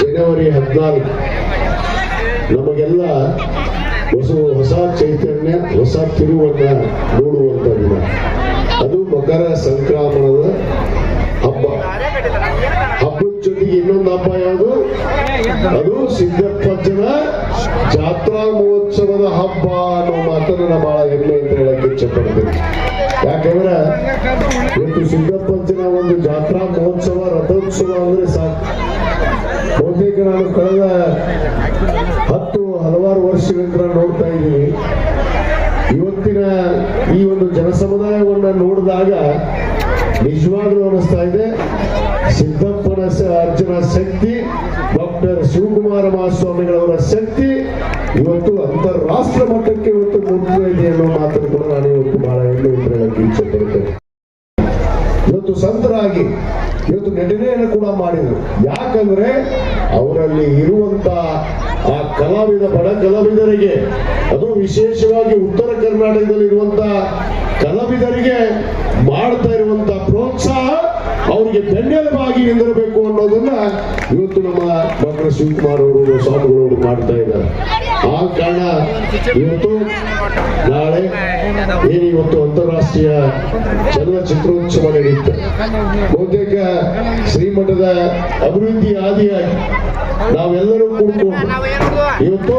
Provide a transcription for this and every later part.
ಜನವರಿ ಹದಿನಾಲ್ಕು. ನಮಗೆಲ್ಲ ಹೊಸ ಹೊಸ ಚೈತನ್ಯ, ಹೊಸ ತಿರುವನ್ನ ನೋಡುವಂತ ದಿನ. ಅದು ಮಕರ ಸಂಕ್ರಮಣದ ಹಬ್ಬ. ಹಬ್ಬದ ಜೊತೆಗೆ ಇನ್ನೊಂದು ಹಬ್ಬ ಯಾವುದು? ಅದು ಸಿದ್ದಪ್ಪಜ್ಜನ ಜಾತ್ರಾ ಮಹೋತ್ಸವದ ಹಬ್ಬ ಅನ್ನೋ ಮಾತನ್ನ ನಾನು ಬಹಳ ಹೆಮ್ಮೆ ಅಂತ ಹೇಳಕ್ಕೆ ಇಚ್ಛೆ ಯಾಕಂದ್ರೆ ಇವತ್ತು ಸಿದ್ದಪ್ಪಂತಿನ ಒಂದು ಜಾತ್ರಾ ಮಹೋತ್ಸವ, ರಥೋತ್ಸವ ಅಂದ್ರೆ ಸಾಕು. ಬಹುತೇಕ ನಾನು ಕಳೆದ ಹತ್ತು, ಹಲವಾರು ವರ್ಷಗಳಿಂದ ನೋಡ್ತಾ ಇದ್ದೀನಿ. ಇವತ್ತಿನ ಈ ಒಂದು ಜನಸಮುದಾಯವನ್ನ ನೋಡಿದಾಗ ನಿಜವಾಗ್ಲೂ ಅನಿಸ್ತಾ ಇದೆ. ಸಿದ್ದಪ್ಪನ ಅರ್ಜುನ ಶಕ್ತಿ, ಡಾಕ್ಟರ್ ಶಿವಕುಮಾರ ಮಹಾಸ್ವಾಮಿಗಳವರ ಶಕ್ತಿ ಇವತ್ತು ಅಂತಾರಾಷ್ಟ್ರ ಮಟ್ಟಕ್ಕೆ ಇವತ್ತು ಮುಟ್ಟಿದೆ ಇದೆ ಅನ್ನೋ ಮಾತನ್ನು ಕೂಡ ಸಂತರಾಗಿ. ಇವತ್ತು ನಟನೆಯನ್ನು ಕೂಡ ಮಾಡಿದರು. ಯಾಕಂದ್ರೆ ಅವರಲ್ಲಿ ಇರುವಂತ ಆ ಕಲಾವಿದ, ಬಡ ಕಲಾವಿದರಿಗೆ, ಅದು ವಿಶೇಷವಾಗಿ ಉತ್ತರ ಕರ್ನಾಟಕದಲ್ಲಿ ಇರುವಂತ ಕಲಾವಿದರಿಗೆ ಮಾಡ್ತಾ ಇರುವಂತ ಪ್ರೋತ್ಸಾಹ ಅವರಿಗೆ ಬೆನ್ನೆಲುಬಾಗಿ ನಿಂದಿರಬೇಕು ಅನ್ನೋದನ್ನ ಇವತ್ತು ನಮ್ಮ ಡಾಕ್ಟರ್ ಶಿವಕುಮಾರ್ ಅವರು ಸ್ವಾಮಿಗಳವರು ಮಾಡ್ತಾ ಇದ್ದಾರೆ. ಆ ಕಾರಣ ಇವತ್ತು ನಾಳೆ ಏನು ಇವತ್ತು ಅಂತಾರಾಷ್ಟ್ರೀಯ ಚಲನಚಿತ್ರೋತ್ಸವ ನಡೆಯುತ್ತೆ. ಬಹುತೇಕ ಶ್ರೀಮಠದ ಅಭಿವೃದ್ಧಿ ಆದಿಯಾಗಿ ನಾವೆಲ್ಲರೂ ಕೂಡ್ಕೊಂಡು ಇವತ್ತು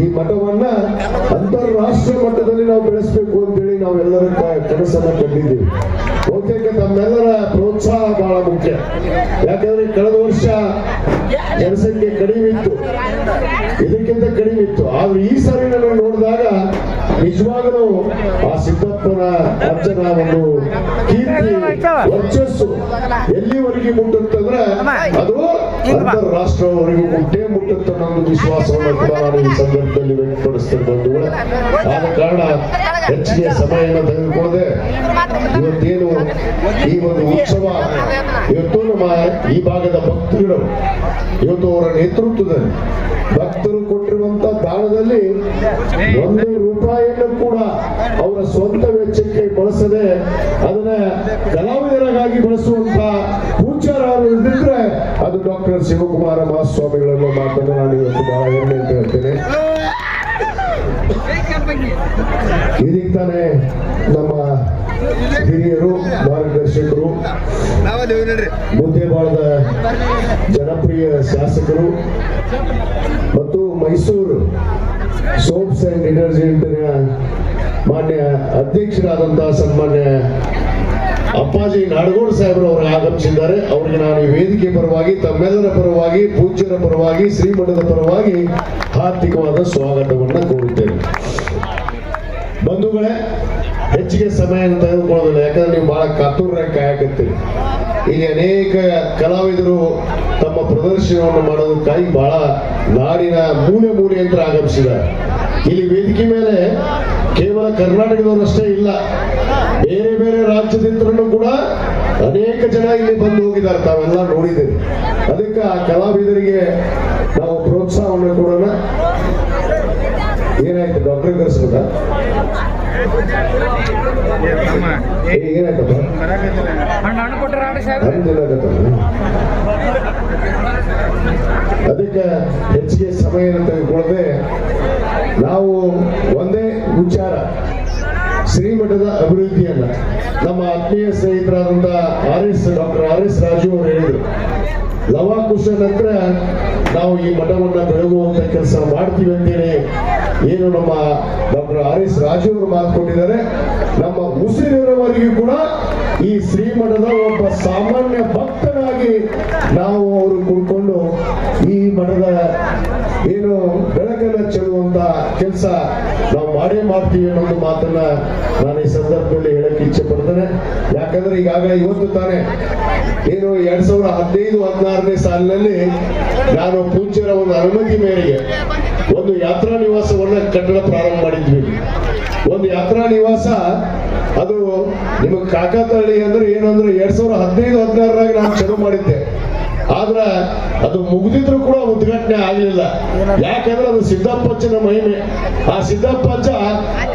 ಈ ಮಠವನ್ನ ಅಂತಾರಾಷ್ಟ್ರೀಯ ಮಟ್ಟದಲ್ಲಿ ನಾವು ಬೆಳೆಸಬೇಕು ಅಂತೇಳಿ ನಾವೆಲ್ಲರೂ ಕನಸನ್ನ ಕಂಡಿದ್ದೀವಿ. ಬಹುತೇಕ ತಮ್ಮೆಲ್ಲರ ಪ್ರೋತ್ಸಾಹ ಬಹಳ ಮುಖ್ಯ. ಯಾಕಂದ್ರೆ ಕಳೆದ ಜನಸಂಖ್ಯೆ ಕಡಿಮೆ ಇತ್ತು. ಇದಕ್ಕಿಂತ ಕಡಿಮೆ ಇತ್ತು. ಆದ್ರೆ ಈ ಸಾರಿ ನಾನು ನೋಡಿದಾಗ ನಿಜವಾಗಲೂ ಆ ಸಿದ್ದಪ್ಪನ ಅರ್ಚನ ಒಂದು ಕೀರ್ತಿ ವರ್ಚಸ್ಸು ಎಲ್ಲಿವರೆಗೆ ಮುಟ್ಟುತ್ತಂದ್ರೆ ಅದು ಅಂತಾರಾಷ್ಟ್ರವರೆಗೂ ಮುಟ್ಟೇ ಮುಟ್ಟುತ್ತೆ ಅನ್ನೋ ವಿಶ್ವಾಸವನ್ನು ಕೂಡ ನಾನು ಈ ಸಂದರ್ಭದಲ್ಲಿ ವ್ಯಕ್ತಪಡಿಸ್ತೇನೆ ಬಂಧುಗಳೇ ಆದ ಕಾರಣ ಹೆಚ್ಚಿಗೆ ಸಮಯವನ್ನು ತೆಗೆದುಕೊಳ್ಳದೆ ಇವತ್ತೇನು ಈ ಒಂದು ಉತ್ಸವ ಇವತ್ತು ನಮ್ಮ ಈ ಭಾಗದ ಭಕ್ತರು ಇವತ್ತು ಅವರ ನೇತೃತ್ವದಲ್ಲಿ ಭಕ್ತರು ಕೊಟ್ಟಿರುವಂತ ದಾನದಲ್ಲಿ ಒಂದು ಕೂಡ ಅವರ ಸ್ವಂತ ವೆಚ್ಚಕ್ಕೆ ಬಳಸದೆ ಅದನ್ನ ಕಲಾವಿದರಿಗಾಗಿ ಬಳಸುವಂತ ಪೂಜ್ಯರಾರು ಇದ್ದಿದ್ರೆ ಅದು ಡಾಕ್ಟರ್ ಶಿವಕುಮಾರ ಮಹಾಸ್ವಾಮಿಗಳನ್ನು ಮಾತನ್ನು ನಾನು ಇವತ್ತು ಬಹಳ ಹೆಮ್ಮೆ ಅಂತ ಹೇಳ್ತೇನೆ. ಇದೀಗ ನಮ್ಮ ಹಿರಿಯರು, ಮಾರ್ಗದರ್ಶಕರು ಮುದ್ದೇಬಾಳದ ಜನಪ್ರಿಯ ಶಾಸಕರು ಮತ್ತು ಮೈಸೂರು ಸೋಪ್ಸ್ ಅಂಡ್ ಡಿಟರ್ಜೆಂಟ್ನ ಮಾನ್ಯ ಅಧ್ಯಕ್ಷರಾದಂತಹ ಸನ್ಮಾನ್ಯ ಅಪ್ಪಾಜಿ ನಾಡಗೌಡ ಸಾಹೇಬರು ಅವರು ಆಗಮಿಸಿದ್ದಾರೆ. ಅವರಿಗೆ ನಾನು ಈ ವೇದಿಕೆ ಪರವಾಗಿ, ತಮ್ಮೆಲ್ಲರ ಪರವಾಗಿ, ಪೂಜ್ಯರ ಪರವಾಗಿ ಶ್ರೀಮಠದ ಪರವಾಗಿ ಹಾರ್ದಿಕವಾದ ಸ್ವಾಗತವನ್ನ ಕೋರುತ್ತೇನೆ. ಬಂಧುಗಳೇ ಹೆಚ್ಚಿಗೆ ಸಮಯ ತೆಗೆದುಕೊಳ್ಳೋದಿಲ್ಲ ಯಾಕಂದ್ರೆ ನೀವು ಬಹಳ ಕಾತುರ್ರಾಗಿ ಕಾಯಕತ್ತೀರಿ. ಇಲ್ಲಿ ಅನೇಕ ಕಲಾವಿದರು ತಮ್ಮ ಪ್ರದರ್ಶನವನ್ನು ಮಾಡೋದಕ್ಕಾಗಿ ಬಹಳ ನಾಡಿನ ಮೂಲೆ ಅಂತ ಆಗಮಿಸಿದ್ದಾರೆ. ಇಲ್ಲಿ ವೇದಿಕೆ ಮೇಲೆ ಕೇವಲ ಕರ್ನಾಟಕದವರಷ್ಟೇ ಇಲ್ಲ, ಬೇರೆ ಬೇರೆ ರಾಜ್ಯದಿಂದಲೂ ಕೂಡ ಅನೇಕ ಜನ ಇಲ್ಲಿ ಬಂದು ಹೋಗಿದ್ದಾರೆ. ತಾವೆಲ್ಲ ನೋಡಿದ್ದೀರಿ. ಅದಕ್ಕೆ ಆ ಕಲಾವಿದರಿಗೆ ನಾವು ಪ್ರೋತ್ಸಾಹವನ್ನು ಕೊಡೋಣ. ಏನಾಯ್ತು? ಡಾಕ್ಟರ್ ಕರೆಸ್ಬೇಕಾ? ಅದಕ್ಕೆ ಹೆಚ್ಚಿಗೆ ಸಮಯ ತೆಗೆದುಕೊಳ್ಳದೆ ನಾವು ಒಂದೇ ವಿಚಾರ ಶ್ರೀಮಠದ ಅಭಿವೃದ್ಧಿಯನ್ನ ನಮ್ಮ ಆತ್ಮೀಯ ಸ್ನೇಹಿತರಾದಂತ R S doctor R S Raju ಅವರು ಹೇಳಿದರು ಲವಾಕುಶ ನಂತರ ನಾವು ಈ ಮಠವನ್ನ ಬೆಳಗುವಂತ ಕೆಲಸ ಮಾಡ್ತೀವಿ ಅಂತೇಳಿ ಏನು ನಮ್ಮ ಡಾಕ್ಟರ್ ಆರ್ ಎಸ್ ರಾಜು ಅವರು ಮಾತು ಕೊಟ್ಟಿದ್ದಾರೆ ನಮ್ಮ ಮುಸ್ಲಿಮರವರೆಗೂ ಕೂಡ ಈ ಶ್ರೀಮಠದ ಒಬ್ಬ ಸಾಮಾನ್ಯ ಭಕ್ತನಾಗಿ ನಾವು ಅವರು ಕುಳ್ಕೊಂಡು ಈ ಮಠದ ಏನು ಬೆಳಕನ್ನ ಚೆಲ್ಲುವಂತ ಕೆಲಸ ನಾವು ಮಾಡೇ ಮಾಡ್ತೀವಿ ಅನ್ನೋದು ಮಾತನ್ನ ನಾನು ಈ ಸಂದರ್ಭದಲ್ಲಿ ಹೇಳಕ್ಕೆ ಇಚ್ಛೆ ಪಡ್ತೇನೆ. ಯಾಕಂದ್ರೆ ಈಗಾಗಲೇ ಇವತ್ತು ತಾನೆ ಏನು ಎರಡ್ ಸಾವಿರದ ಹದಿನೈದು, ಹದಿನಾರನೇ ಸಾಲಿನಲ್ಲಿ ನಾನು ಪೂಜ್ಯರ ಒಂದು ಅನುಮತಿ ಮೇರೆಗೆ ಕಟ್ಟಡ ಪ್ರಾರಂಭ ಮಾಡಿದ್ವಿ. ಒಂದು ಯಾತ್ರಾ ನಿವಾಸ, ಅದು ನಿಮಗೆ ಕಾಕತಳ್ಳಿ ಅಂದ್ರೆ ಏನಂದ್ರೆ ಎರಡ್ ಸಾವಿರದ ಹದಿನೈದು, ಹದಿನಾರರಾಗ ನಾನು ಶುರು ಮಾಡಿದ್ದೆ. ಆದ್ರ ಅದು ಮುಗಿದಿದ್ರು ಕೂಡ ಉದ್ಘಾಟನೆ ಆಗಲಿಲ್ಲ. ಯಾಕಂದ್ರೆ ಅದು ಸಿದ್ದಪ್ಪಜ್ಜನ ಮಹಿಮೆ. ಆ ಸಿದ್ದಪ್ಪಚ್ಚ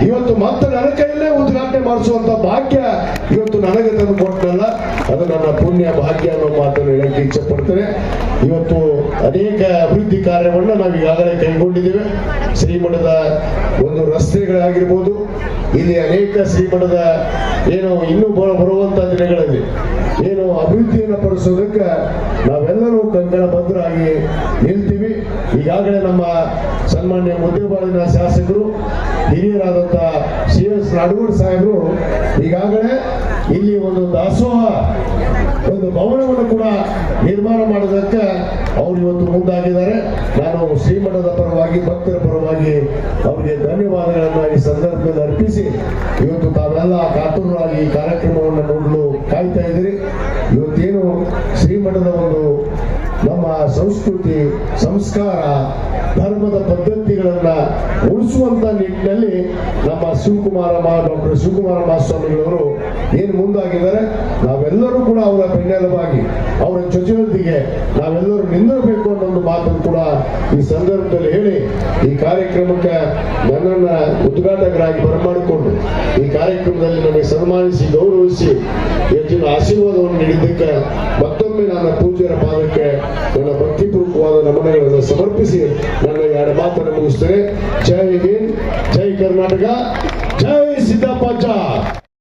ಇವತ್ತು ಮತ್ತೆ ನನ್ನ ಕೈಯಲ್ಲೇ ಉದ್ಘಾಟನೆ ಮಾಡಿಸುವಂತ ಭಾಗ್ಯ ಇವತ್ತು ನನಗೆ ತಂದು ಕೊಟ್ಟಲ್ಲ ಅದು ನನ್ನ ಪುಣ್ಯ ಭಾಗ್ಯ ಅನ್ನೋ ಮಾತನ್ನು ಹೇಳಕ್ಕೆ ಇಚ್ಛೆ ಪಡ್ತೇನೆ ಇವತ್ತು ಅನೇಕ ಅಭಿವೃದ್ಧಿ ಕಾರ್ಯವನ್ನ ನಾವು ಈಗಾಗಲೇ ಕೈಗೊಂಡಿದ್ದೇವೆ. ಶ್ರೀಮಠದ ಒಂದು ರಸ್ತೆಗಳಾಗಿರ್ಬೋದು, ಇಲ್ಲಿ ಅನೇಕ ಶ್ರೀಮಠದ ಏನು ಇನ್ನೂ ಬರುವಂತ ದಿನಗಳಲ್ಲಿ ಏನು ಅಭಿವೃದ್ಧಿಯನ್ನು ಪಡಿಸೋದಕ್ಕೆ ನಾವೆಲ್ಲರೂ ಕಂಕಣ ಬದ್ಧರಾಗಿ ನಿಲ್ತೀವಿ ಈಗಾಗಲೇ ನಮ್ಮ ಸನ್ಮಾನ್ಯ ಮುದ್ದೇಬಾಳಿನ ಶಾಸಕರು ಹಿರಿಯರಾದಂಥ ಸಿ ಎಸ್ ನಾಡಗೌಡ ಸಾಹೇಬರು ಈಗಾಗಲೇ ಇಲ್ಲಿ ಒಂದು ದಾಸೋಹ, ಒಂದು ಭವನವನ್ನು ಕೂಡ ನಿರ್ಮಾಣ ಮಾಡೋದಕ್ಕೆ ಅವರು ಇವತ್ತು ಮುಂದಾಗಿದ್ದಾರೆ. ನಾನು ಶ್ರೀಮಠದ ಪರವಾಗಿ, ಭಕ್ತರ ಪರವಾಗಿ ಅವರಿಗೆ ಧನ್ಯವಾದಗಳನ್ನು ಈ ಸಂದರ್ಭದಲ್ಲಿ ಅರ್ಪಿಸಿ ಇವತ್ತು ತಾವೆಲ್ಲ ಕಾತುರರಾಗಿ ಕಾರ್ಯಕ್ರಮವನ್ನು ನೋಡಲು ಕಾಯ್ತಾ ಇದ್ದೀರಿ. ಇವತ್ತೇನು ಶ್ರೀಮಠದ ಒಂದು ನಮ್ಮ ಸಂಸ್ಕೃತಿ, ಸಂಸ್ಕಾರ, ಧರ್ಮದ ಪದ್ಧತಿಗಳನ್ನ ಉಳಿಸುವಂತ ನಿಟ್ಟಿನಲ್ಲಿ ನಮ್ಮ ಶಿವಕುಮಾರ ಮಾ, ಡಾಕ್ಟರ್ ಶಿವಕುಮಾರ ಮಹಾಸ್ವಾಮಿಗಳವರು ಏನು ಮುಂದಾಗಿದ್ದಾರೆ, ನಾವೆಲ್ಲರೂ ಕೂಡ ಅವರ ಬೆನ್ನೆಲುಬಾಗಿ, ಅವರ ಜೊತೆಯೊಂದಿಗೆ ನಾವೆಲ್ಲರೂ ನಿಂದಿರಬೇಕು ಅನ್ನೋ ಕೂಡ ಈ ಸಂದರ್ಭದಲ್ಲಿ ಹೇಳಿ ಈ ಕಾರ್ಯಕ್ರಮಕ್ಕೆ ನನ್ನನ್ನ ಉದ್ಘಾಟಕರಾಗಿ ಬರಮಾಡಿಕೊಂಡು ಈ ಕಾರ್ಯಕ್ರಮದಲ್ಲಿ ನನಗೆ ಸನ್ಮಾನಿಸಿ ಗೌರವಿಸಿ ಹೆಚ್ಚಿನ ಆಶೀರ್ವಾದವನ್ನು ನೀಡಿದ್ದಕ್ಕೆ ಮತ್ತೊಮ್ಮೆ ನನ್ನ ಪೂಜ್ಯರ ಪಾದಕ್ಕೆ ನನ್ನ ಭಕ್ತಿಪೂರ್ವಕವಾದ ನಮನಗಳನ್ನು ಸಮರ್ಪಿಸಿ ನನ್ನ ಎರಡು ಮಾತನ್ನು ಮುಗಿಸ್ತೇನೆ. ಜೈ ಹಿಂದ್, ಜೈ ಕರ್ನಾಟಕ, ಜೈ ಸಿದ್ದಪ್ಪಜ್ಜ